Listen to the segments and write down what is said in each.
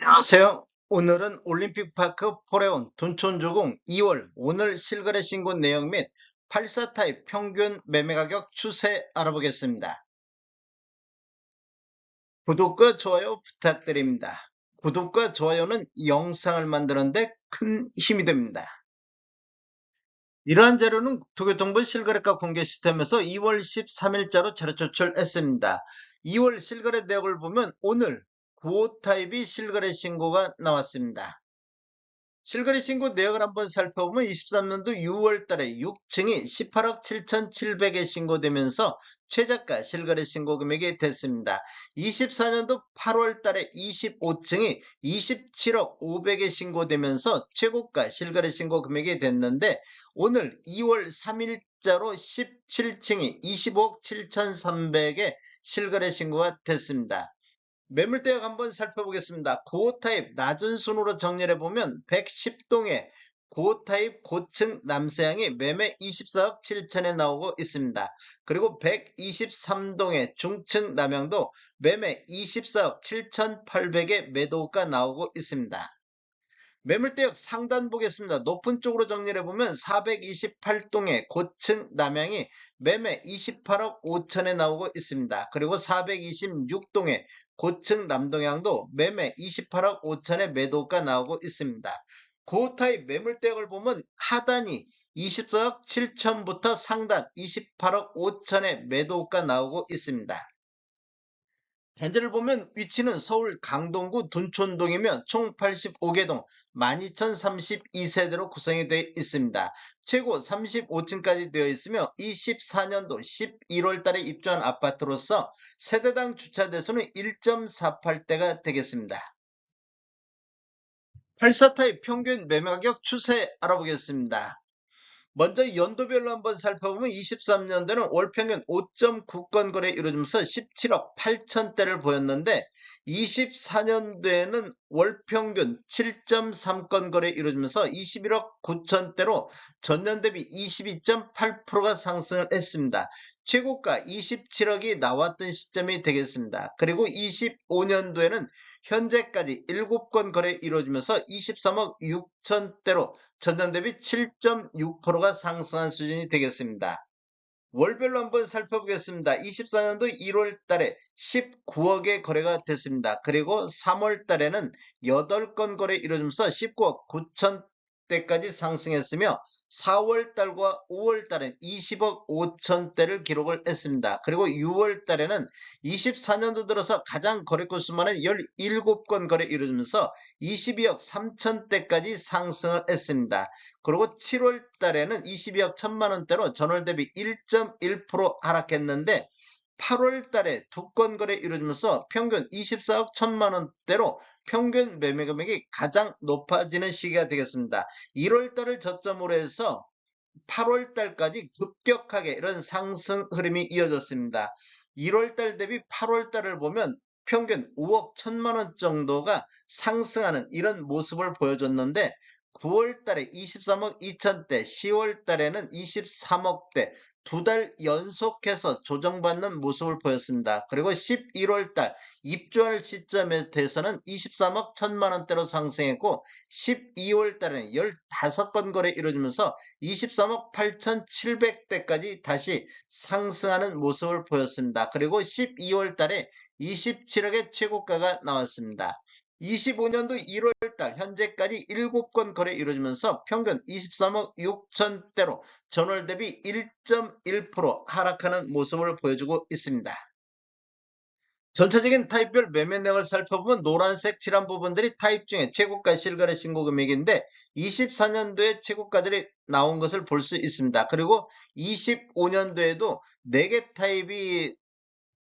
안녕하세요. 오늘은 올림픽파크 포레온 둔촌조공 2월 오늘 실거래 신고 내용 및 84타입 평균 매매 가격 추세 알아보겠습니다. 구독과 좋아요 부탁드립니다. 구독과 좋아요는 영상을 만드는데 큰 힘이 됩니다. 이러한 자료는 도교통부 실거래가 공개 시스템에서 2월 13일자로 자료 조출했습니다. 2월 실거래 내역을 보면 오늘 9호 타입이 실거래 신고가 나왔습니다. 실거래 신고 내역을 한번 살펴보면 23년도 6월 달에 6층이 18억 7,700에 신고되면서 최저가 실거래 신고 금액이 됐습니다. 24년도 8월 달에 25층이 27억 500에 신고되면서 최고가 실거래 신고 금액이 됐는데 오늘 2월 3일자로 17층이 25억 7,300에 실거래 신고가 됐습니다. 매물대역 한번 살펴보겠습니다. 고타입 낮은 순으로 정리해 보면 110동에 고타입 고층 남서양이 매매 24억 7천에 나오고 있습니다. 그리고 123동의 중층 남양도 매매 24억 7,800에 매도가 나오고 있습니다. 매물대역 상단 보겠습니다. 높은 쪽으로 정리해 보면 428동의 고층 남양이 매매 28억 5천에 나오고 있습니다. 그리고 426동의 고층 남동향도 매매 28억 5천에 매도가 나오고 있습니다. 고타입 매물대역을 보면 하단이 24억 7천부터 상단 28억 5천에 매도가 나오고 있습니다. 현재를 보면 위치는 서울 강동구 둔촌동이며 총 85개 동 12,032세대로 구성이 되어 있습니다. 최고 35층까지 되어 있으며 24년도 11월 달에 입주한 아파트로서 세대당 주차 대수는 1.48대가 되겠습니다. 84타입 평균 매매 가격 추세 알아보겠습니다. 먼저 연도별로 한번 살펴보면 23년도는 월 평균 5.9건 거래 이루어지면서 17억 8천대를 보였는데 24년도에는 월 평균 7.3건 거래 이루어지면서 21억 9천대로 전년 대비 22.8%가 상승을 했습니다. 최고가 27억이 나왔던 시점이 되겠습니다. 그리고 25년도에는 현재까지 7건 거래 이루어지면서 23억 6천대로 전년 대비 7.6%가 상승한 수준이 되겠습니다. 월별로 한번 살펴보겠습니다. 24년도 1월 달에 19억의 거래가 됐습니다. 그리고 3월 달에는 8건 거래 이루어지면서 19억 9천 대까지 상승했으며 4월 달과 5월 달은 20억 5천 대를 기록을 했습니다. 그리고 6월 달에는 24년도 들어서 가장 거래 건수만은 17건 거래 이루어지면서 22억 3천 대까지 상승을 했습니다. 그리고 7월 달에는 22억 1천만 원대로 전월 대비 1.1% 하락했는데 8월 달에 두 건 거래 이루어지면서 평균 24억 1천만 원대로 평균 매매 금액이 가장 높아지는 시기가 되겠습니다. 1월 달을 저점으로 해서 8월 달까지 급격하게 이런 상승 흐름이 이어졌습니다. 1월 달 대비 8월 달을 보면 평균 5억 1천만 원 정도가 상승하는 이런 모습을 보여줬는데 9월 달에 23억 2천대, 10월 달에는 23억대, 두 달 연속해서 조정받는 모습을 보였습니다. 그리고 11월 달 입주할 시점에 대해서는 23억 1천만 원대로 상승했고 12월 달에는 15건 거래 이루어지면서 23억 8,700대까지 다시 상승하는 모습을 보였습니다. 그리고 12월 달에 27억의 최고가가 나왔습니다. 25년도 1월달 현재까지 7건 거래 이루어지면서 평균 23억 6천대로 전월 대비 1.1% 하락하는 모습을 보여주고 있습니다. 전체적인 타입별 매매 내역을 살펴보면 노란색 칠한 부분들이 타입 중에 최고가 실거래 신고 금액인데 24년도에 최고가들이 나온 것을 볼 수 있습니다. 그리고 25년도에도 4개 타입이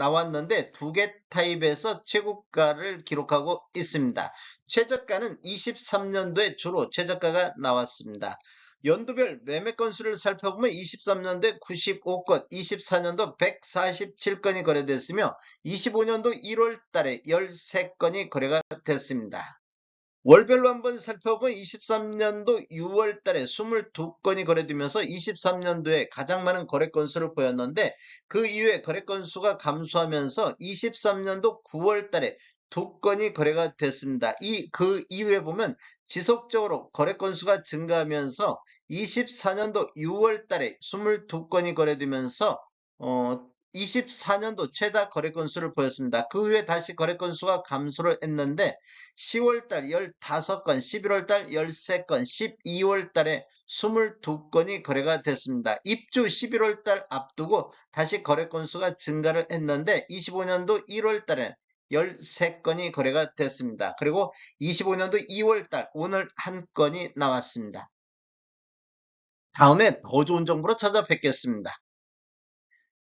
나왔는데 두 개 타입에서 최고가를 기록하고 있습니다. 최저가는 23년도에 주로 최저가가 나왔습니다. 연도별 매매 건수를 살펴보면 23년도에 95건, 24년도 147건이 거래됐으며 25년도 1월 달에 13건이 거래가 됐습니다. 월별로 한번 살펴보면 23년도 6월 달에 22건이 거래되면서 23년도에 가장 많은 거래 건수를 보였는데 그 이후에 거래 건수가 감소하면서 23년도 9월 달에 두 건이 거래가 됐습니다. 이 그 이후에 보면 지속적으로 거래 건수가 증가하면서 24년도 6월 달에 22건이 거래되면서 어 24년도 최다 거래 건수를 보였습니다. 그 후에 다시 거래 건수가 감소를 했는데 10월 달 15건, 11월 달 13건, 12월 달에 22건이 거래가 됐습니다. 입주 11월 달 앞두고 다시 거래 건수가 증가를 했는데 25년도 1월 달에 13건이 거래가 됐습니다. 그리고 25년도 2월 달 오늘 한 건이 나왔습니다. 다음에 더 좋은 정보로 찾아뵙겠습니다.